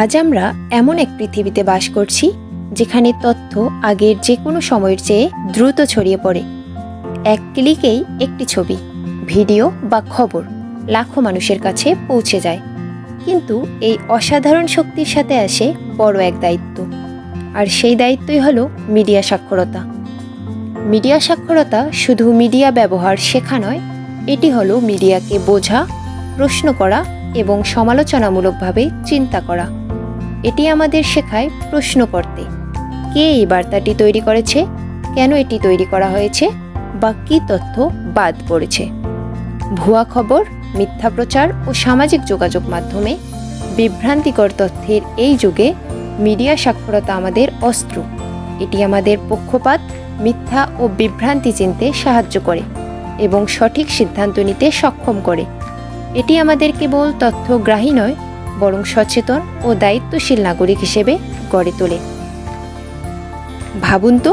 আজ আমরা এমন এক পৃথিবীতে বাস করছি, যেখানে তথ্য আগের যে কোনো সময়ের চেয়ে দ্রুত ছড়িয়ে পড়ে। এক ক্লিকেই একটি ছবি, ভিডিও বা খবর লাখো মানুষের কাছে পৌঁছে যায়। কিন্তু এই অসাধারণ শক্তির সাথে আসে বড় এক দায়িত্ব, আর সেই দায়িত্বই হলো মিডিয়া সাক্ষরতা। মিডিয়া সাক্ষরতা শুধু মিডিয়া ব্যবহার শেখা নয়, এটি হলো মিডিয়াকে বোঝা, প্রশ্ন করা এবং সমালোচনামূলকভাবে চিন্তা করা। এটি আমাদের শেখায় প্রশ্ন করতে। কে এই বার্তাটি তৈরি করেছে? কেন এটি তৈরি করা হয়েছে? বা কী তথ্য বাদ পড়েছে? ভুয়া খবর, মিথ্যা প্রচার ও সামাজিক যোগাযোগ মাধ্যমে বিভ্রান্তিকর তথ্যের এই যুগে মিডিয়া সাক্ষরতা আমাদের অস্ত্র। এটি আমাদের পক্ষপাত, মিথ্যা ও বিভ্রান্তি চিনতে সাহায্য করে এবং সঠিক সিদ্ধান্ত নিতে সক্ষম করে। এটি আমাদের কেবল তথ্যগ্রাহী নয় বরং সচেতন ও দায়িত্বশীল নাগরিক হিসেবে গড়ে তোলে। ভাবুন তো,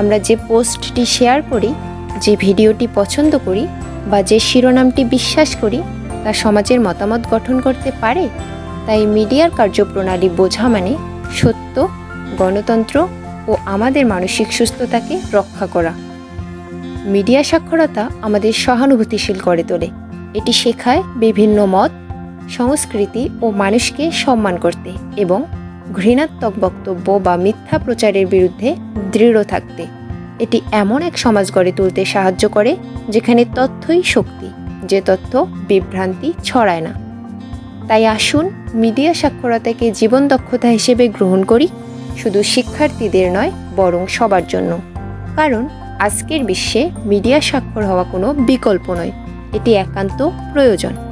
আমরা যে পোস্টটি শেয়ার করি, যে ভিডিওটি পছন্দ করি বা যে শিরোনামটি বিশ্বাস করি, তা সমাজের মতামত গঠন করতে পারে? তাই মিডিয়ার কার্যপ্রণালী বোঝা মানে সত্য, গণতন্ত্র ও আমাদের মানসিক সুস্থতাকে রক্ষা করা। মিডিয়া সাক্ষরতা আমাদের সহানুভূতিশীল করে তোলে। এটি শেখায় বিভিন্ন মত সংস্কৃতি ও মানুষকে সম্মান করতে এবং ঘৃণাত্মক বক্তব্য বা মিথ্যা প্রচারের বিরুদ্ধে দৃঢ় থাকতে। এটি এমন এক সমাজ গড়ে তুলতে সাহায্য করে, যেখানে তথ্যই শক্তি, যে তথ্য বিভ্রান্তি ছড়ায় না। তাই আসুন, মিডিয়া সাক্ষরতাকে জীবন দক্ষতা হিসেবে গ্রহণ করি, শুধু শিক্ষার্থীদের নয়, বরং সবার জন্য। কারণ আজকের বিশ্বে মিডিয়া স্বাক্ষর হওয়া কোনো বিকল্প নয়, এটি একান্ত প্রয়োজন।